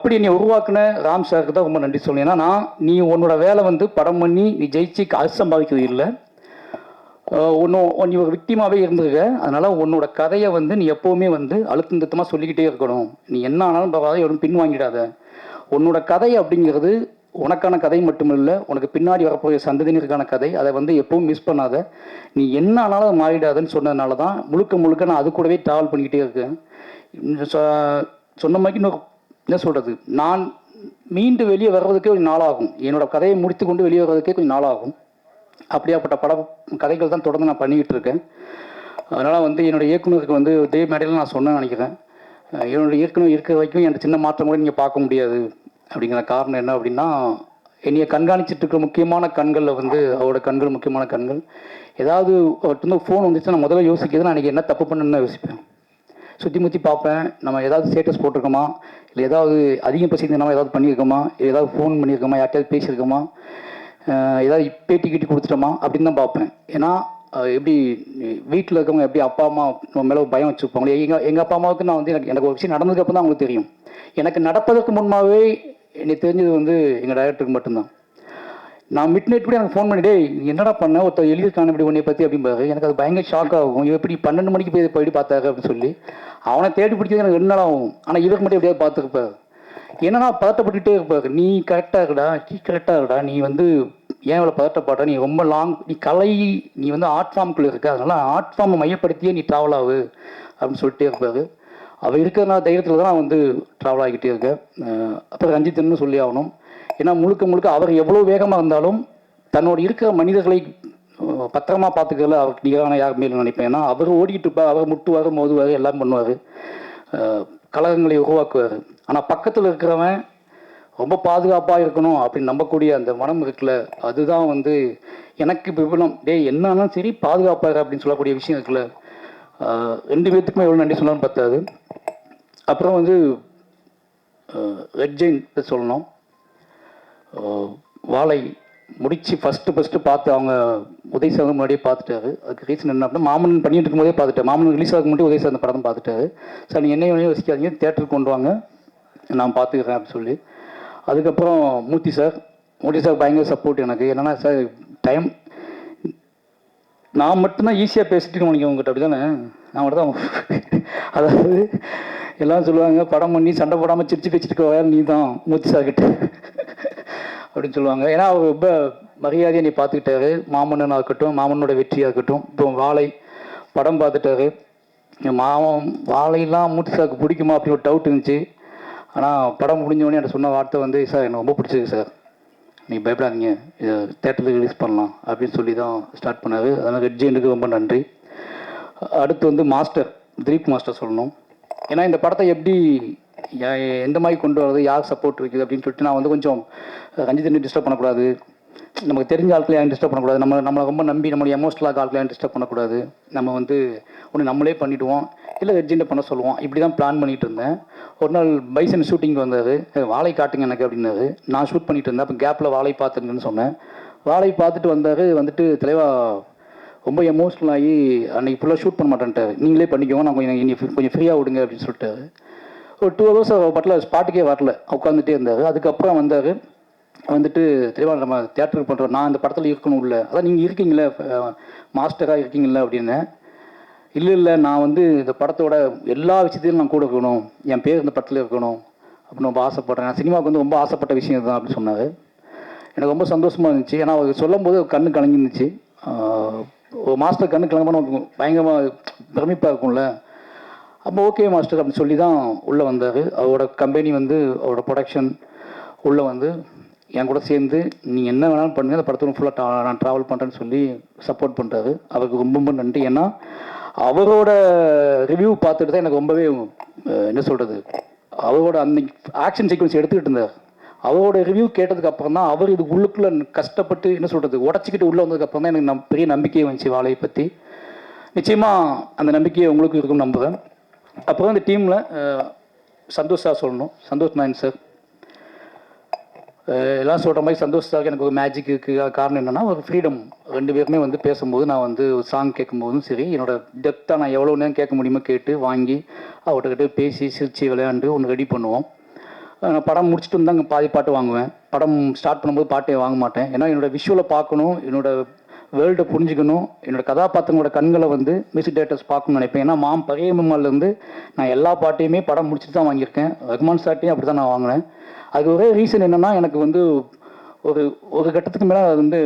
அப்படி நீ உருவாக்குன ராம் சாருக்கு தான் ரொம்ப நன்றி சொல்லணும். ஏன்னா நான் நீ உன்னோட வேலை வந்து படம் பண்ணி நீ ஜெயிச்சு காசு சம்பாதிக்கிறது இல்லை. ஒன்றும் நீ ஒரு விக்டிமாகவே இருந்திருக்க. அதனால் உன்னோட கதையை வந்து நீ எப்போவுமே வந்து அழுத்தம் திருத்தமாக சொல்லிக்கிட்டே இருக்கணும். நீ என்ன ஆனாலும் பரவாயில்ல எவரும் பின் வாங்கிடாத உன்னோட கதை அப்படிங்கிறது உனக்கான கதை மட்டுமில்லை உனக்கு பின்னாடி வரப்போகிற சந்ததியினருக்கான கதை. அதை வந்து எப்பவும் மிஸ் பண்ணாத. நீ என்ன ஆனாலும் மாறிடாதுன்னு சொன்னதுனால தான் முழுக்க முழுக்க நான் அது கூடவே ட்ராவல் பண்ணிக்கிட்டே இருக்கேன். சொன்ன மாதிரி இன்னொரு என்ன சொல்கிறது நான் மீண்டு வெளியே வர்றதுக்கே கொஞ்சம் நாளாகும். என்னோடய கதையை முடித்து கொண்டு வெளியே வர்றதுக்கே கொஞ்சம் நாளாகும். அப்படியாப்பட்ட பட கதைகள் தான் தொடர்ந்து நான் பண்ணிக்கிட்டு இருக்கேன். அதனால் வந்து என்னோடய இயக்குனருக்கு வந்து இதே மேடையில் நான் சொன்னேன்னு நினைக்கிறேன். அஹ் என்னோட இயக்குனர் இருக்கிற வரைக்கும் என் சின்ன மாற்றம் கூட நீங்கள் பார்க்க முடியாது. அப்படிங்கிற காரணம் என்ன அப்படின்னா என்னைய கண்காணிச்சிட்டு இருக்கிற முக்கியமான கண்களில் வந்து அவரோட கண்கள் முக்கியமான கண்கள். ஏதாவது ஃபோன் வந்துச்சுன்னா நான் முதல்ல யோசிக்கிறது நான் அன்றைக்கி என்ன தப்பு பண்ணுன்னு யோசிப்பேன். சுற்றி முற்றி பார்ப்பேன். நம்ம ஏதாவது ஸ்டேட்டஸ் போட்டிருக்கோமா? இல்லை ஏதாவது அதிகம் பேசியிருந்தோமா? ஏதாவது பண்ணியிருக்கோமா? இல்லை ஏதாவது ஃபோன் பண்ணியிருக்கோமா? யார்கிட்டயாவது பேசியிருக்கோமா? ஏதாவது பேட்டி கீட்டி கொடுத்துட்டோமா? அப்படின்னு தான் பார்ப்பேன். ஏன்னா எப்படி வீட்டில் இருக்கவங்க எப்படி அப்பா அம்மா நம்ம மேலே பயம் வச்சுருப்பாங்களே? எங்கள் எங்கள் அப்பா அம்மாவுக்கு நான் வந்து எனக்கு எனக்கு ஒரு விஷயம் நடந்ததுக்கப்புறம் தான் அவங்களுக்கு தெரியும். எனக்கு நடப்பதற்கு முன்பாகவே எனக்கு தெரிஞ்சது வந்து எங்கள் டைரக்டருக்கு மட்டும்தான். நான் மிட் நைட் கூட எனக்கு ஃபோன் பண்ணிட்டே என்னடா பண்ண? ஒருத்தர் எழுதியிருக்கான இப்படி உன்னை பற்றி அப்படிம்பாரு. எனக்கு அது பயங்கர ஷாக் ஆகும். இவன் எப்படி பன்னெண்டு மணிக்கு போய் போயிட்டு பார்த்தாரு அப்படின்னு சொல்லி. அவனை தேடி பிடிக்கிறது எனக்கு ரெண்டு நாள் ஆகும். ஆனால் இவருக்கு மட்டும் எப்படியாவது பார்த்துருப்பாரு என்னன்னா பதட்டப்பட்டுகிட்டே இருப்பாரு. நீ கரெக்டாக இருக்கடா நீ கரெக்டாக இருக்கடா. நீ வந்து ஏன் இவ்வளோ பதட்டப்பாட்ட நீ ரொம்ப லாங் நீ கலை நீ வந்து ஆர்ட் ஃபார்முக்குள்ளே இருக்க. அதனால ஆர்ட் ஃபார்மை மையப்படுத்தியே நீ ட்ராவல் ஆகு அப்படின்னு சொல்லிட்டே இருப்பாரு. அவள் இருக்கிறனால தைரியத்தில் தான் நான் வந்து ட்ராவல் ஆகிக்கிட்டே இருக்கேன். அப்புறம் ரஞ்சித்னு சொல்லி ஆகணும். ஏன்னா முழுக்க முழுக்க அவர் எவ்வளோ வேகமாக இருந்தாலும் தன்னோட இருக்கிற மனிதர்களை பத்திரமா பார்த்துக்கிறதுல அவருக்கு நிகரான யாருமே இல்லை நினைப்பேன். ஏன்னா அவர் ஓடிக்கிட்டு இருப்பார் அவர் முட்டுவார் மோதுவார் எல்லாம் பண்ணுவார். கழகங்களை உருவாக்குவார். ஆனால் பக்கத்தில் இருக்கிறவன் ரொம்ப பாதுகாப்பாக இருக்கணும் அப்படின்னு நம்பக்கூடிய அந்த மனம் இருக்குல்ல அதுதான் வந்து எனக்கு விபலம் டே டேய் என்னாலும் சரி பாதுகாப்பாக அப்படின்னு சொல்லக்கூடிய விஷயம் இருக்குல்ல. ரெண்டு பேர்த்துக்குமே எவ்வளோ நன்றி சொல்லணும்னு பத்தாது. அப்புறம் வந்து ரெட் ஜெயின் சொல்லணும். வாழை முடிச்சு ஃபஸ்ட்டு ஃபஸ்ட்டு பார்த்து அவங்க உதய் சார் முன்னாடியே பார்த்துட்டாரு. அதுக்கு ரீசன் என்ன அப்படின்னா மாமன் பண்ணிட்டு இருக்கும்போதே பார்த்துட்டேன் மாமன் ரிலீஸ் ஆகும் முன்னாடி உதய் சார் படம் பார்த்துட்டாரு. சார் நீங்கள் என்ன வேணும் யோசிக்காதீங்க தேட்டருக்கு கொண்டு வாங்க. நான் பார்த்துக்கிறேன் அப்படின்னு சொல்லி. அதுக்கப்புறம் மூர்த்தி சார் மூர்த்தி சார் பயங்கர சப்போர்ட் எனக்கு. என்னென்னா சார் டைம் நான் மட்டும்தான் ஈஸியாக பேசிட்டு இருக்கேன் உங்ககிட்ட அப்படி தானே நான் மட்டும் தான் அதாவது எல்லாம் சொல்லுவாங்க படம் பண்ணி சண்டை போடாமல் சிரிச்சு பேச்சுட்டு நீ தான் மூர்த்தி சார்கிட்ட. அப்படின்னு சொல்லுவாங்க. ஏன்னா அவர் ரொம்ப மரியாதையை நீ பார்த்துக்கிட்டாரு. மாமன்னனாக இருக்கட்டும் மாமனோட வெற்றியாக இருக்கட்டும். இப்போ வாழை படம் பார்த்துட்டாரு. என் மாமன் வாழையெல்லாம் மூட்டு சாருக்கு பிடிக்குமா அப்படின்னு ஒரு டவுட் இருந்துச்சு. ஆனால் படம் முடிஞ்சவொடனே உடனே சொன்ன வார்த்தை வந்து சார் எனக்கு ரொம்ப பிடிச்சிருக்கு சார். நீ பயப்படாதீங்க. இதை தேட்டரில் ரிலீஸ் பண்ணலாம். அப்படின்னு சொல்லி தான் ஸ்டார்ட் பண்ணார். அதனால் ரெட் ஜெயினுக்கு ரொம்ப நன்றி. அடுத்து வந்து மாஸ்டர் திலீப் மாஸ்டர் சொல்லணும். ஏன்னா இந்த படத்தை எப்படி எந்த மாதிரி கொண்டு வரது யார் சப்போர்ட் இருக்குது அப்படின்னு சொல்லிட்டு நான் வந்து கொஞ்சம் ரஞ்சித் டிஸ்டர்ப் பண்ணக்கூடாது. நமக்கு தெரிஞ்ச ஆட்களை யாரும் டிஸ்டர்ப் பண்ணக்கூடாது. நம்ம நம்மளை ரொம்ப நம்பி நம்மளுடைய எமோஷனலாக ஆட்களை யாரும் டிஸ்டர்ப் பண்ணக்கூடாது. நம்ம வந்து ஒன்று நம்மளே பண்ணிவிடுவோம் இல்லை ரெஜிண்டை பண்ண சொல்லுவோம். இப்படி தான் பிளான் பண்ணிகிட்டு இருந்தேன். ஒரு நாள் பைசன் ஷூட்டிங் வந்தார் வாழை காட்டுங்க எனக்கு அப்படின்னாரு. நான் ஷூட் பண்ணிகிட்டு இருந்தேன். அப்போ கேப்பில் வாழை பார்த்துருங்கன்னு சொன்னேன். வாழை பார்த்துட்டு வந்தார். வந்துட்டு தலைவா ரொம்ப எமோஷ்னல் ஆகி அன்னைக்கு ஃபுல்லாக ஷூட் பண்ண மாட்டேன்ட்டார். நீங்களே பண்ணிக்கோங்க. நான் கொஞ்சம் கொஞ்சம் ஃப்ரீயாக விடுங்க அப்படின்னு சொல்லிட்டாரு. ஒரு டூ ஹவர்ஸ் பட்டில் ஸ்பாட்டுக்கே வரல. உட்காந்துட்டே இருந்தார். அதுக்கப்புறம் வந்தார். வந்துட்டு தெளிவாக நம்ம தேட்டருக்கு பண்ணுறோம் நான் இந்த படத்தில் இருக்கணும் இல்லை அதான் நீங்கள் இருக்கீங்களே மாஸ்டராக இருக்கீங்களா அப்படின்னு. இல்லை இல்லை நான் வந்து இந்த படத்தோட எல்லா விஷயத்தையும் நான் கூட இருக்கணும். என் பேர் இந்த படத்தில் இருக்கணும். அப்படின்னு ரொம்ப ஆசைப்பட்றேன். நான் சினிமாவுக்கு வந்து ரொம்ப ஆசைப்பட்ட விஷயம் தான் அப்படின்னு சொன்னார். எனக்கு ரொம்ப சந்தோஷமாக இருந்துச்சு. ஏன்னா அவர் சொல்லும்போது கண்ணு கலங்கிருந்துச்சு. ஒரு மாஸ்டர் கண்ணு கலங்கமான நமக்கு பயங்கரமாக பிரமிப்பாக இருக்கும்ல. அப்போ ஓகே மாஸ்டர் அப்படின்னு சொல்லி தான் உள்ளே வந்தார். அவரோட கம்பெனி வந்து அவரோட ப்ரொடக்ஷன் உள்ளே வந்து என் கூட சேர்ந்து நீ என்ன வேணாலும் பண்ணுங்க அந்த படத்துக்கு ஃபுல்லாக நான் ட்ராவல் பண்ணுறேன்னு சொல்லி சப்போர்ட் பண்ணுறாரு அவருக்கு ரொம்ப ரொம்ப நன்றி. ஏன்னா அவரோட ரிவ்யூ பார்த்துட்டு தான் எனக்கு ரொம்பவே என்ன சொல்கிறது அவரோட அந்த ஆக்ஷன் சீக்வன்ஸ் எடுத்துக்கிட்டு இருந்தார். அவரோட ரிவ்யூ கேட்டதுக்கு அப்புறம் தான் அவர் இது உள்ளுக்குள்ளே கஷ்டப்பட்டு என்ன சொல்கிறது உடச்சிக்கிட்டு உள்ளே வந்ததுக்கப்புறம் தான் எனக்கு நம் பெரிய நம்பிக்கையை வந்துச்சு வாழையை பற்றி நிச்சயமாக அந்த நம்பிக்கையை உங்களுக்கு இருக்கும்னு நம்புகிறேன் அப்புறம் இந்த டீமில் சந்தோஷ் சார் சொல்லணும். சந்தோஷ் நாயன் சார் எல்லாம் சொல்கிற மாதிரி சந்தோஷ் சாருக்கு எனக்கு ஒரு மேஜிக்கு காரணம் என்னென்னா ஒரு ஃப்ரீடம் ரெண்டு பேருமே வந்து பேசும்போது நான் வந்து ஒரு சாங் கேட்கும்போதும் சரி என்னோட டெப்த்தாக நான் எவ்வளோ நேரம் கேட்க முடியுமோ கேட்டு வாங்கி அவர்கிட்ட பேசி சிரித்து விளையாண்டு ஒன்று ரெடி பண்ணுவோம். நான் படம் முடிச்சுட்டு இருந்தாங்க பாதி பாட்டு வாங்குவேன். படம் ஸ்டார்ட் பண்ணும்போது பாட்டே வாங்க மாட்டேன். ஏன்னா என்னோட விஷுவலை பார்க்கணும். என்னோட வேர்ல்டை புரிஞ்சுக்கணும். என்னோட கதாபாத்திரங்களோட கண்களை வந்து மியூசிக் டேரக்டர்ஸ் பார்க்கணும்னு நினைப்பேன். ஏன்னா மாம் பழைய இருந்து நான் எல்லா பாட்டையுமே படம் முடிச்சுட்டு தான் வாங்கியிருக்கேன். ரஹ்மான் சார்ட்டையும் அப்படி தான் நான் வாங்கினேன். அது ஒரே ரீசன் என்னென்னா எனக்கு வந்து ஒரு ஒரு கட்டத்துக்கு மேலே அது வந்து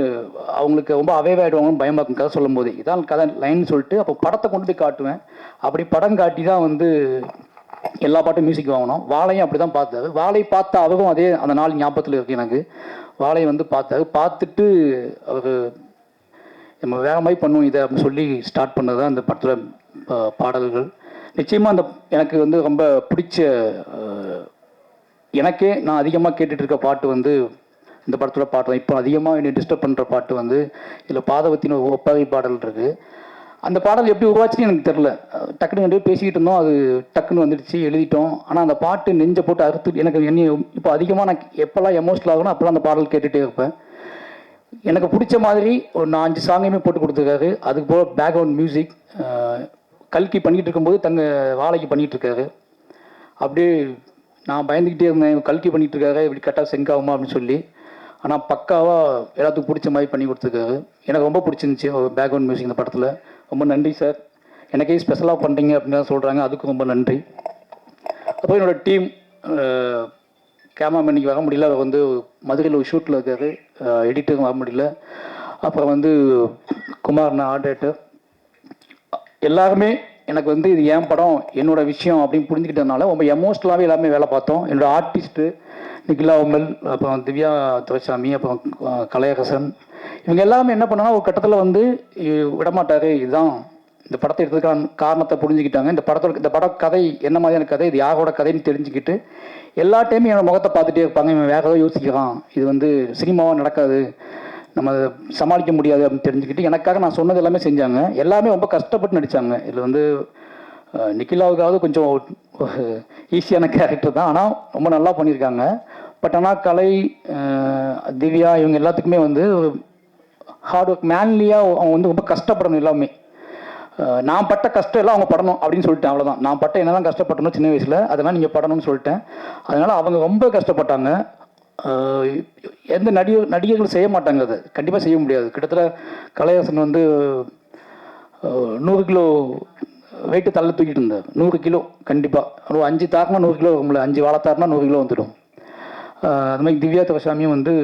அவங்களுக்கு ரொம்ப அவேவ் ஆகிடுவாங்கன்னு பயமாக இருக்கும் கதை சொல்லும் போது இதான் கதை லைன் சொல்லிட்டு அப்போ படத்தை கொண்டு போய் காட்டுவேன். அப்படி படம் காட்டி தான் வந்து எல்லா பாட்டும் மியூசிக் வாங்கினோம். வாழையும் அப்படி தான் பார்த்தாரு. வாழை பார்த்த அவரும் அதே அந்த நாள் ஞாபகத்தில் இருக்கு எனக்கு. வாழையை வந்து பார்த்தாரு. பார்த்துட்டு அவர் நம்ம வேற மாதிரி பண்ணுவோம் இதை அப்படின்னு சொல்லி ஸ்டார்ட் பண்ணது தான் அந்த படத்தில் பாடல்கள். நிச்சயமாக அந்த எனக்கு வந்து ரொம்ப பிடிச்ச எனக்கே நான் அதிகமாக கேட்டுட்டு இருக்க பாட்டு வந்து இந்த படத்தோட பாட்டு தான். இப்போ அதிகமாக என்னை டிஸ்டர்ப் பண்ணுற பாட்டு வந்து இதில் பாதவத்தின் ஒரு ஒப்பகை பாடல் இருக்குது அந்த பாடல் எப்படி உருவாச்சுன்னு எனக்கு தெரில டக்குன்னு ரெண்டு பேசிக்கிட்டு இருந்தோம். அது டக்குன்னு வந்துடுச்சு எழுதிட்டோம். ஆனால் அந்த பாட்டு நெஞ்சை போட்டு அறுத்து எனக்கு என்ன இப்போ அதிகமாக நான் எப்போல்லாம் எமோஷனல் ஆகணும் அப்போல்லாம் அந்த பாடல் கேட்டுகிட்டே இருப்பேன். எனக்கு பிடிச்ச மாதிரி ஒரு நான் அஞ்சு சாங்கையுமே போட்டு கொடுத்துருக்காரு. அதுக்கு போக பேக்ரவுண்ட் மியூசிக் கல்கி பண்ணிகிட்டு இருக்கும்போது தங்க வாழைக்கு பண்ணிகிட்டு இருக்காரு. அப்படியே நான் பயந்துக்கிட்டே இருந்தேன் கல்கி பண்ணிகிட்டு இருக்காரு இப்படி கரெக்டாக செங்க் ஆகுமா அப்படின்னு சொல்லி. ஆனால் பக்காவாக எல்லாத்துக்கும் பிடிச்ச மாதிரி பண்ணி கொடுத்துருக்காரு. எனக்கு ரொம்ப பிடிச்சிருந்துச்சி பேக்ரவுண்ட் மியூசிக் இந்த படத்தில். ரொம்ப நன்றி சார் எனக்கே ஸ்பெஷலாக பண்ணுறீங்க அப்படின்னு தான் சொல்கிறாங்க அதுக்கும் ரொம்ப நன்றி. அப்புறம் என்னோட டீம் கேமராமேன் இன்றைக்கி வர முடியல. அவர் வந்து மதுரையில் ஒரு ஷூட்டில் இருக்காரு. எடிட்டரும் வர முடியல. அப்புறம் வந்து குமார்னா ஆர்டேட்டர் எல்லாருமே எனக்கு வந்து இது என் படம் என்னோடய விஷயம் அப்படின்னு புரிஞ்சுக்கிட்டதுனால ரொம்ப எமோஷ்னலாகவே எல்லாமே வேலை பார்த்தோம். என்னோடய ஆர்டிஸ்ட்டு நிகிலா உமல் அப்புறம் திவ்யா துரைசாமி அப்புறம் கலையகசன் கலையரசன். இவங்க எல்லாருமே என்ன பண்ணாங்கன்னா ஒரு கட்டத்தில் வந்து விடமாட்டார். இதுதான் இந்த படத்தை எடுத்ததுக்கான காரணத்தை புரிஞ்சுக்கிட்டாங்க. இந்த படத்தோட இந்த பட கதை என்ன மாதிரியான கதை இது யாரோட கதைன்னு தெரிஞ்சுக்கிட்டு எல்லா டைமும் என்னோட முகத்தை பார்த்துட்டே இருப்பாங்க. இவன் வேற ஏதோ யோசிக்கிறான். இது வந்து சினிமாவாக நடக்காது. நம்ம அதை சமாளிக்க முடியாது அப்படின்னு தெரிஞ்சுக்கிட்டு எனக்காக நான் சொன்னது எல்லாமே செஞ்சாங்க. எல்லாமே ரொம்ப கஷ்டப்பட்டு நடித்தாங்க இதில் வந்து நிக்கிலாவுக்காவது கொஞ்சம் ஈஸியான கேரக்டர் தான். ஆனால் ரொம்ப நல்லா பண்ணியிருக்காங்க. பட் ஆனால் கலை திவ்யா இவங்க எல்லாத்துக்குமே வந்து ஹார்ட் ஒர்க் மேன்லியாக அவங்க வந்து ரொம்ப கஷ்டப்படணும் எல்லாமே. நான் பட்ட கஷ்டம் எல்லாம் அவங்க படணும் அப்படின்னு சொல்லிட்டேன் அவ்வளோதான் நான் பட்ட என்னதான் கஷ்டப்பட்டணும் சின்ன வயசில் அதெல்லாம் நீங்கள் படணும்னு சொல்லிட்டேன். அதனால் அவங்க ரொம்ப கஷ்டப்பட்டாங்க. எந்த நடிகர் நடிகர்கள் செய்ய மாட்டாங்க அதை. கண்டிப்பாக செய்ய முடியாது. கிட்டத்தட்ட கலையரசன் வந்து நூறு கிலோ வெயிட்டு தள்ள தூக்கிட்டு இருந்தார். நூறு கிலோ கண்டிப்பாக ஒரு அஞ்சு தாக்குனா நூறு கிலோ வரும்ல அஞ்சு வாழைத்தாருனா நூறு கிலோ வந்துடும். அது மாதிரி திவ்யா தவசாமியும் வந்து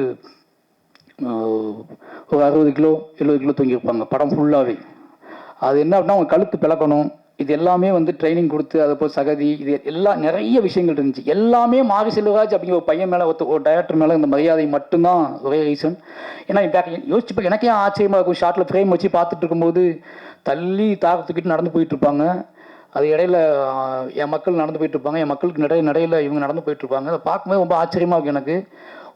ஒரு அறுபது கிலோ எழுபது கிலோ தூங்கியிருப்பாங்க. படம் ஃபுல்லாகவே அது என்ன அப்படின்னா அவங்க கழுத்து பிளக்கணும். இது எல்லாமே வந்து ட்ரைனிங் கொடுத்து அதை போய் சகதி இது எல்லாம் நிறைய விஷயங்கள் இருந்துச்சு. எல்லாமே மாரி செல்வராஜ் அப்படிங்கிற ஒரு பையன் மேலே ஒருத்த ஒரு டைரக்டர் மேலே இந்த மரியாதை மட்டும்தான் ஒரே ரீசன் ஏன்னா இப்போ யோசிச்சு எனக்கே ஆச்சரியமாக இருக்கும். ஷார்ட்டில் ஃப்ரேம் வச்சு பார்த்துட்டு இருக்கும்போது தள்ளி தாக்கு தூக்கிட்டு நடந்து போயிட்டு இருப்பாங்க. அது இடையில என் மக்கள் நடந்து போயிட்டு இருப்பாங்க. என் மக்களுக்கு நடைய நடையில் இவங்க நடந்து போயிட்டு இருப்பாங்க. அதை பார்க்கும்போது ரொம்ப ஆச்சரியமாக இருக்கும் எனக்கு.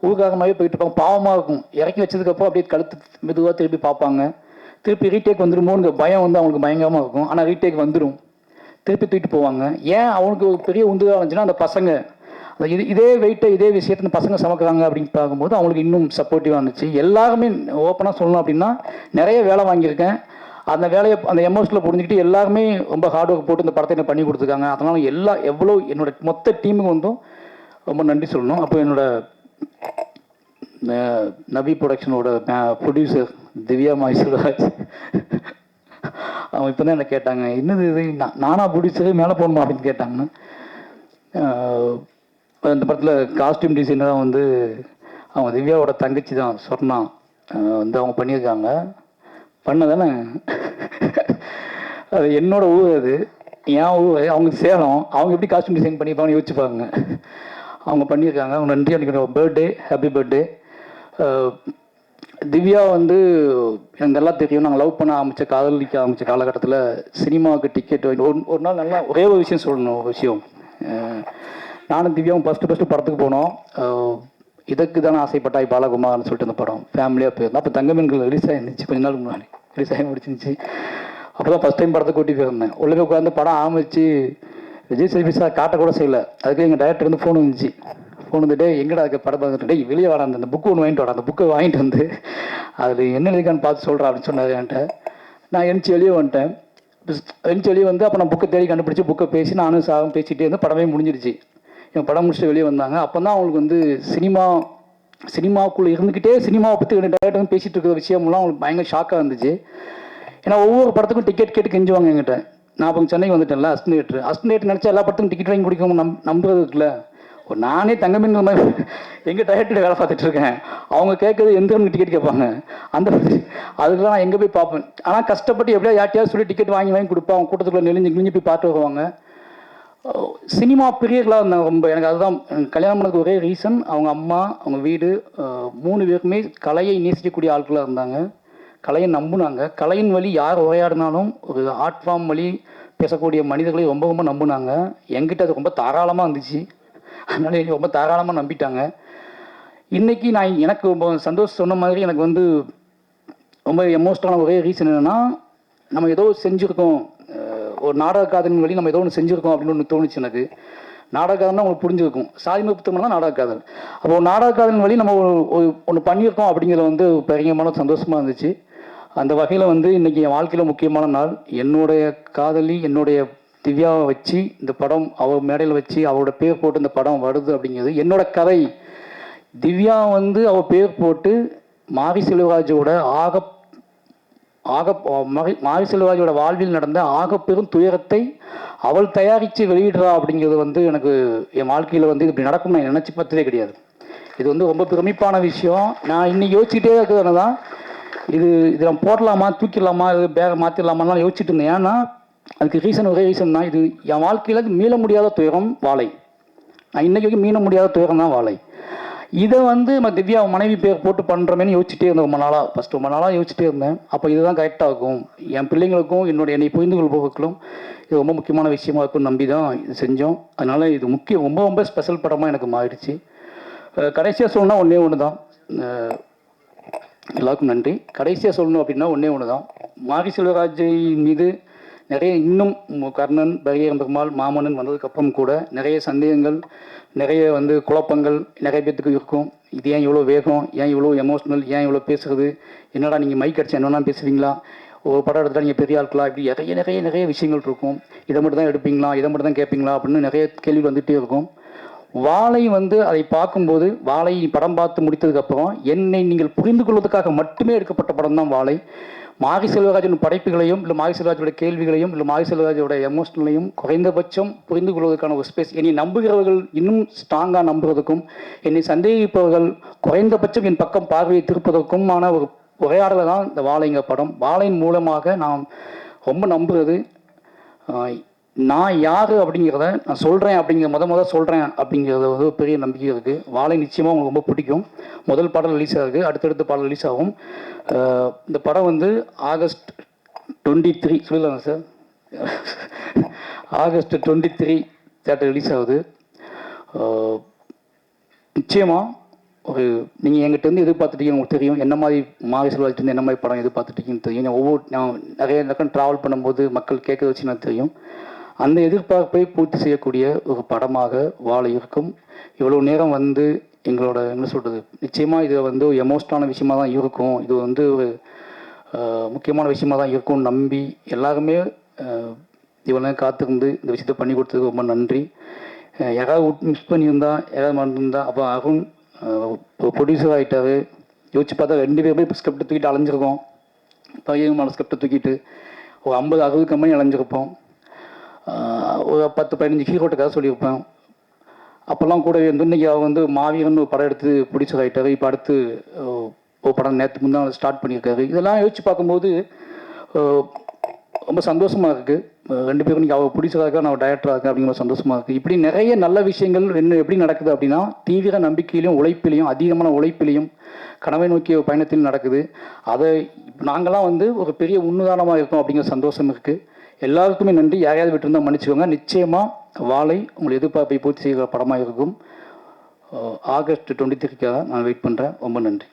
ஊர்காரமாகவே போயிட்டு இருப்பாங்க. பாவமாக இருக்கும். இறக்கி வச்சதுக்கப்புறம் அப்படியே கழுத்து மெதுவாக திருப்பி பார்ப்பாங்க. திருப்பி ரீடேக் வந்துருமோங்கிற பயம் வந்து அவங்களுக்கு பயங்கரமாக இருக்கும். ஆனால் ரீடேக் வந்துடும் திருப்பி தூக்கிட்டு போவாங்க. ஏன் அவனுக்கு ஒரு பெரிய உந்துதலாக இருந்துச்சுன்னா அந்த பசங்க அந்த இது இதே வெயிட்டை இதே விஷயத்தை இந்த பசங்க சமைக்கிறாங்க அப்படின்னு பார்க்கும்போது அவங்களுக்கு இன்னும் சப்போர்ட்டிவாக இருந்துச்சு. எல்லாருமே ஓப்பனாக சொல்லணும் அப்படின்னா நிறைய வேலை வாங்கியிருக்கேன். அந்த வேலையை அந்த எமோஷனில் புரிஞ்சுக்கிட்டு எல்லாருமே ரொம்ப ஹார்ட் ஒர்க் போட்டு இந்த படத்தை என்ன பண்ணி கொடுத்துருக்காங்க. அதனால் எல்லா எவ்வளோ என்னோட மொத்த டீமுக்கு வந்தும் ரொம்ப நன்றி சொல்லணும். அப்போ என்னோட நபி ப்ரொடக்ஷனோட ப்ரொடியூசர் திவ்யா மைசூராஜ் அவங்க இப்போ தான் என்ன கேட்டாங்க என்னது இது? நான் நானா ப்ரொடியூசரு மேலே போகணுமா அப்படின்னு கேட்டாங்க. அந்த படத்தில் காஸ்டியூம் டிசைனராக வந்து அவங்க திவ்யாவோட தங்கச்சி தான் சொர்ணா. வந்து அவங்க பண்ணியிருக்காங்க. பண்ணதானே? அது என்னோட ஊர் அது. என் ஊர் அவங்க சேலம். அவங்க எப்படி காஸ்டியூம் டிசைன் பண்ணியிருப்பாங்கன்னு யோசிச்சுப்பாங்க. அவங்க பண்ணியிருக்காங்க. அவங்க நன்றி அன்றைக்கி பர்த்டே ஹாப்பி பர்த்டே திவ்யா வந்து எனக்கு நல்லா தெரியும். நாங்கள் லவ் பண்ண ஆரம்பித்த காதலிக்க ஆரம்பித்த காலகட்டத்தில் சினிமாவுக்கு டிக்கெட் வாங்கி ஒரு ஒரு நாள் நல்லா ஒரே ஒரு விஷயம் சொல்லணும் ஒரு விஷயம். நானும் திவ்யாவும் ஃபஸ்ட்டு ஃபஸ்ட்டு படத்துக்கு போனோம். இதுக்கு இதற்கு தானே ஆசைப்பட்டாய் பாலகுமார்னு சொல்லிட்டு அந்த படம் ஃபேமிலியாக போயிருந்தோம். அப்போ தங்கமீன்கள் ரிலீஸ் ஆகிருந்துச்சு கொஞ்ச நாள் முன்னாடி. ரிலீஸ் ஆகி முடிச்சிருந்துச்சு. அப்போ தான் ஃபஸ்ட் டைம் படத்தை கூட்டி போயிருந்தேன். உள்ளே உட்காந்து படம் ஆரம்பிச்சு விஜய் சேதுபதி சார் காட்ட கூட அதுக்கு எங்கள் டேரக்டர் வந்து ஃபோன் வந்துச்சு ஃபோன் எங்கடா இருக்க படம் பார்த்துட்டு வெளியே வாடா அந்த புக்கு ஒன்று வாங்கிட்டு வாடா அந்த புக்கை வாங்கிட்டு வந்து அதில் என்ன இருக்கான்னு பார்த்து சொல்கிறா அப்படின்னு சொன்னார் என்கிட்ட. நான் எழுச்சி வெளியே வந்துட்டேன். எழுச்சி வெளியே வந்து அப்போ நான் புக்கை தேடி கண்டுபிடிச்சி புக்கை பேசி நானும் சாகம் பேசிகிட்டே வந்து படமே முடிஞ்சிருச்சு. என் படம் முடிச்சுட்டு வெளியே வந்தாங்க. அப்போ தான் அவங்களுக்கு வந்து சினிமா சினிமாவுக்குள்ளே இருந்துக்கிட்டே சினிமாவை பற்றி ரெண்டு டேரக்டர் பேசிகிட்டு இருக்கிற விஷயம்லாம் அவங்களுக்கு பயங்கர ஷாக்காக இருந்துச்சு. ஏன்னா ஒவ்வொரு படத்துக்கும் டிக்கெட் கேட்டு கெஞ்சுவாங்க என்கிட்ட. நான் அப்போ சென்னை வந்துட்டேன்ல அஸ்டினேட்ரு அஸ்டினேட் நினச்சா எல்லா படத்துக்கும் டிக்கெட் வாங்கி கொடுக்க நம் நம்புறது இருக்குல்ல. நானே தங்கமின் மாதிரி எங்கள் டயர்ட்டு வேலை பார்த்துட்டு இருக்கேன். அவங்க கேட்குறது எந்த டிக்கெட் கேட்பாங்க? அந்த அதுக்கெல்லாம் நான் எங்கே போய் பார்ப்பேன்? ஆனால் கஷ்டப்பட்டு எப்படியா யார்ட்டையாவது சொல்லி டிக்கெட் வாங்கி வாங்கி கொடுப்பேன் அவங்க கூட்டத்துக்குள்ள நெளிஞ்சு கிழிஞ்சு போய் பார்த்து வருவாங்க. சினிமா பிரியர்களாக இருந்தாங்க ரொம்ப. எனக்கு அதுதான் கல்யாணம் பண்ணதுக்கு ஒரே ரீசன் அவங்க அம்மா அவங்க வீடு மூணு பேருக்குமே கலையை நேசிக்கக்கூடிய ஆட்களாக இருந்தாங்க. கலையை நம்புனாங்க. கலையின் வழி யார் உரையாடினாலும் ஒரு ஆர்ட் ஃபார்ம் வழி பேசக்கூடிய மனிதர்களை ரொம்ப ரொம்ப நம்புனாங்க. எங்கிட்ட அது ரொம்ப தாராளமாக இருந்துச்சு. அதனால என்னை ரொம்ப தாராளமாக நம்பிட்டாங்க. இன்றைக்கி நான் எனக்கு ரொம்ப சந்தோஷம் சொன்ன மாதிரி எனக்கு வந்து ரொம்ப எமோஷனலான ஒரே ரீசன் என்னென்னா நம்ம ஏதோ செஞ்சுருக்கோம். ஒரு நாடக காதலின் வழி நம்ம ஏதோ ஒன்று செஞ்சுருக்கோம் அப்படின்னு ஒன்று தோணுச்சு எனக்கு. நாடக காதல்னா உங்களுக்கு புரிஞ்சிருக்கும். சாதிமை புத்தகம் தான் நாடக காதல். அப்போ ஒரு நாடக காதலின் வழி நம்ம ஒரு ஒன்று பண்ணியிருக்கோம் அப்படிங்கிறது வந்து பெரியமான சந்தோஷமாக இருந்துச்சு. அந்த வகையில் வந்து இன்றைக்கி என் வாழ்க்கையில் முக்கியமான நாள் என்னுடைய காதலி என்னுடைய திவ்யாவை வச்சு இந்த படம் அவள் மேடையில் வச்சு அவரோட பேர் போட்டு இந்த படம் வருது அப்படிங்கிறது என்னோட கதை. திவ்யா வந்து அவள் பேர் போட்டு மாரி செல்வராஜோட ஆக ஆக மாரி- செல்வராஜோட வாழ்வில் நடந்த ஆக பெரும் துயரத்தை அவள் தயாரித்து வெளியிடுறா அப்படிங்கிறது வந்து எனக்கு என் வாழ்க்கையில் வந்து இப்படி நடக்கும் நான் நினச்சி பார்த்ததே கிடையாது. இது வந்து ரொம்ப பிரமிப்பான விஷயம். நான் இன்னைக்கு யோசிச்சுட்டே இருக்கிறது தான் இது இது போடலாமா தூக்கிடலாமா இது பேக மாற்றிடலாமான்லாம் யோசிச்சுட்டு இருந்தேன். ஏன்னா அதுக்கு ரீசன் ஒரே ரீசன் தான். இது என் வாழ்க்கையில் மீள முடியாத துயரம் வாழை. நான் இன்னைக்கு வரைக்கும் மீள முடியாத துயரம் தான் வாழை. இதை வந்து நம்ம திவ்யா அவன் மனைவி பேர் போட்டு பண்ணுறமேனு யோசிச்சுட்டே இருந்தேன் ரொம்ப நாளாக ஃபஸ்ட் ரொம்ப நாளாக யோசிச்சுட்டே இருந்தேன். அப்போ இதுதான் கரெக்டாக இருக்கும். என் பிள்ளைங்களுக்கும் என்னோட என்னை புரிந்து கொள்பவர்களும் இது ரொம்ப முக்கியமான விஷயமா இருக்கும்னு நம்பி தான் இது செஞ்சோம். அதனால் இது முக்கியம் ரொம்ப ரொம்ப ஸ்பெஷல் படமாக எனக்கு மாறிடுச்சு. கடைசியாக சொல்லணும்னா ஒன்றே ஒன்று தான் எல்லாருக்கும் நன்றி. கடைசியாக சொல்லணும் அப்படின்னா ஒன்றே ஒன்று தான் மாரி செல்வராஜை மீது நிறைய இன்னும் கர்ணன் பரியரம் பெருமாள் மாமன்னன் வந்ததுக்கப்புறம் கூட நிறைய சந்தேகங்கள் நிறைய வந்து குழப்பங்கள் நிறைய பேர்த்துக்கு இருக்கும். இது ஏன் இவ்வளோ வேகம்? ஏன் இவ்வளோ எமோஷ்னல் ஏன் இவ்வளோ பேசுகிறது என்னடா நீங்கள் மைக் அடிச்சு என்னென்னா பேசுவீங்களா? ஒரு படம் எடுத்தால் நீங்கள் பெரிய ஆட்களா இப்படி நிறைய நிறைய நிறைய விஷயங்கள் இருக்கும். இதை மட்டும் தான் எடுப்பீங்களா? இதை மட்டும் தான் கேட்பீங்களா அப்படின்னு நிறைய கேள்வி வந்துகிட்டே இருக்கும். வாழை வந்து அதை பார்க்கும்போது வாழை படம் பார்த்து முடித்ததுக்கப்புறம் என்னை நீங்கள் புரிந்து கொள்வதற்காக மட்டுமே எடுக்கப்பட்ட படம் தான் வாழை. மாகி செல்வராஜன் படைப்புகளையும் இல்லை மாகி செல்வராஜோட கேள்விகளையும் இல்லை மாகி செல்வராஜோட எமோஷனலையும் குறைந்தபட்சம் புரிந்து கொள்வதற்கான ஒரு ஸ்பேஸ் என்னை நம்புகிறவர்கள் இன்னும் ஸ்ட்ராங்காக நம்புறதுக்கும் என்னை சந்தேகிப்பவர்கள் குறைந்தபட்சம் என் பக்கம் பார்வையை திருப்பதற்குமான ஒரு உரையாடலை தான் இந்த வாழைங்க படம். வாழையின் மூலமாக நான் ரொம்ப நம்புகிறது நான் யார் அப்படிங்கிறத நான் சொல்கிறேன் அப்படிங்கிற முத முத சொல்கிறேன் அப்படிங்கிறத வந்து பெரிய நம்பிக்கை இருக்குது வாழை நிச்சயமாக உங்களுக்கு ரொம்ப பிடிக்கும். முதல் பாடல் ரிலீஸ் ஆகுது அடுத்தடுத்த பாடல் ரிலீஸ் ஆகும். இந்த படம் வந்து ஆகஸ்ட் டுவெண்ட்டி த்ரீ சொல்லலாங்க sir? August twenty three theatre release ஆகுது நிச்சயமாக ஒரு நீங்கள் எங்கிட்டேருந்து எதிர்பார்த்துட்டீங்க உங்களுக்கு தெரியும். என்ன மாதிரி மாவி செல்வாஜிட்டு என்ன மாதிரி படம் எதிர்பார்த்துட்டீங்கன்னு தெரியும். ஒவ்வொரு நான் நிறைய பக்கம் ட்ராவல் பண்ணும்போது மக்கள் கேட்க வச்சு நான் தெரியும். அந்த எதிர்பார்ப்பை பூர்த்தி செய்யக்கூடிய ஒரு படமாக வாழ இருக்கும். இவ்வளோ நேரம் வந்து எங்களோட என்ன சொல்கிறது நிச்சயமாக இது வந்து ஒரு எமோஷனான விஷயமா தான் இருக்கும். இது வந்து ஒரு முக்கியமான விஷயமா தான் இருக்கும்னு நம்பி எல்லாருமே இவ்வளோ நேரம் காத்திருந்து இந்த விஷயத்த பண்ணி கொடுத்ததுக்கு ரொம்ப நன்றி. யாராவது மிஸ் பண்ணியிருந்தா யாராவது மறந்துருந்தா அப்போ அருண் ப்ரொடியூசர் ஆகிட்டாரு யோசிச்சு பார்த்தா ரெண்டு பேருமே இப்போ ஸ்கிரிப்ட் தூக்கிட்டு அலைஞ்சிருக்கோம். பையன் ஸ்கிரிப்டை தூக்கிட்டு ஒரு ஐம்பது அறுபது கம்பெனி அலைஞ்சிருப்போம். ஒரு பத்து பதினஞ்சு ஹீரோட்ட கதை சொல்லியிருப்பேன். அப்போல்லாம் கூட வந்து இன்னைக்கு அவர் வந்து மாவீரன் படம் எடுத்து ப்ரொடியூசர் இப்போ அடுத்து ஒரு படம் நேற்று முந்தா ஸ்டார்ட் பண்ணியிருக்காரு. இதெல்லாம் யோசிச்சு பார்க்கும்போது ரொம்ப சந்தோஷமாக இருக்குது ரெண்டு பேரும் இன்றைக்கி அவர் பிடிச்சதாக இருக்கா நான் டைரக்டராக இருக்கேன் அப்படிங்கிற சந்தோஷமாக இருக்குது இப்படி நிறைய நல்ல விஷயங்கள் என்ன எப்படி நடக்குது அப்படின்னா தீவிர நம்பிக்கையிலையும் உழைப்பிலையும் அதிகமான உழைப்பிலையும் கனவை நோக்கிய பயணத்தில் நடக்குது. அதை நாங்களாம் வந்து ஒரு பெரிய உன்னுதாரணமாக இருக்கோம் அப்படிங்கிற சந்தோஷம் இருக்குது எல்லாருக்குமே நன்றி. யாரையாவது விட்டுருந்தா மன்னிச்சுக்கோங்க. நிச்சயமாக வாழை உங்களை எதிர்பார்ப்பை பூர்த்தி செய்கிற படமாக இருக்கும். ஆகஸ்ட் டுவெண்ட்டி த்ரீக்காக நான் வெயிட் பண்ணுறேன் ரொம்ப நன்றி.